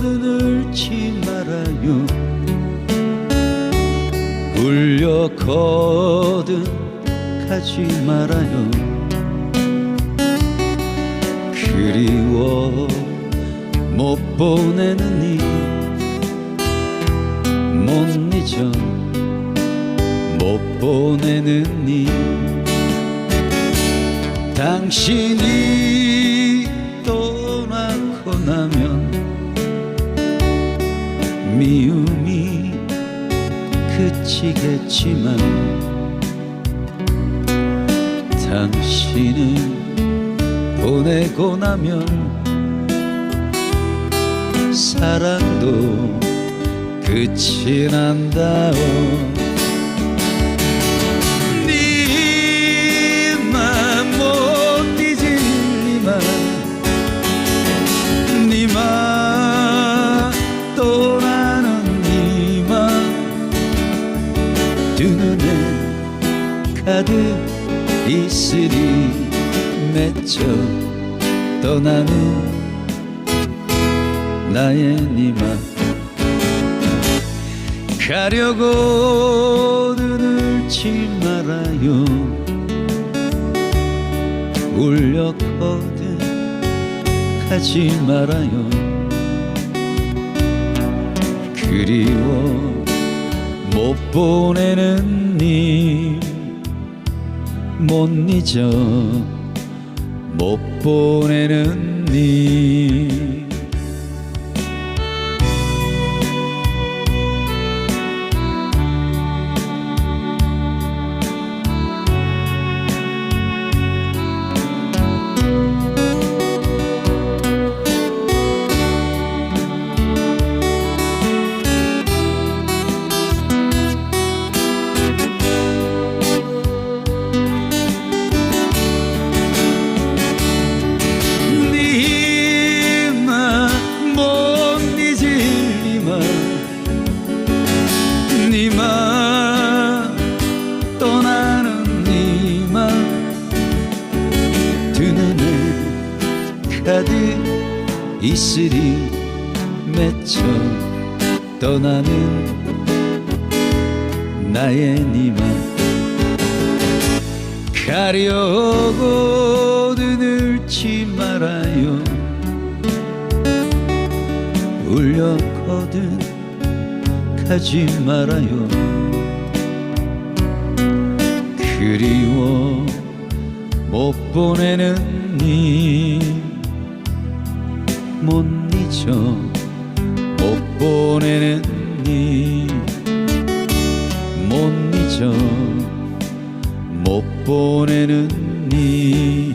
눈을 치 말아요. 울려거든 가지 말아요. 그리워 못 보내는 이못 잊어 못 보내는 이 당신이 미움이 그치겠지만 당신은 보내고 나면 사랑도 끝이 난다오 두 눈에 가득 이슬이 맺혀 떠나는 나의 니만 가려고 눈을 치 말아요. 울렸거든 가지 말아요. 그리워 못 보내는 님 못 잊어 못 보내는 님 가득 이슬이 맺혀 떠나는 나의 니만. 가려고 눈을 치 말아요. 울렸거든 가지 말아요. 그리워 못 보내는 님 못 잊어 못 보내는 님못 잊어 못 보내는 니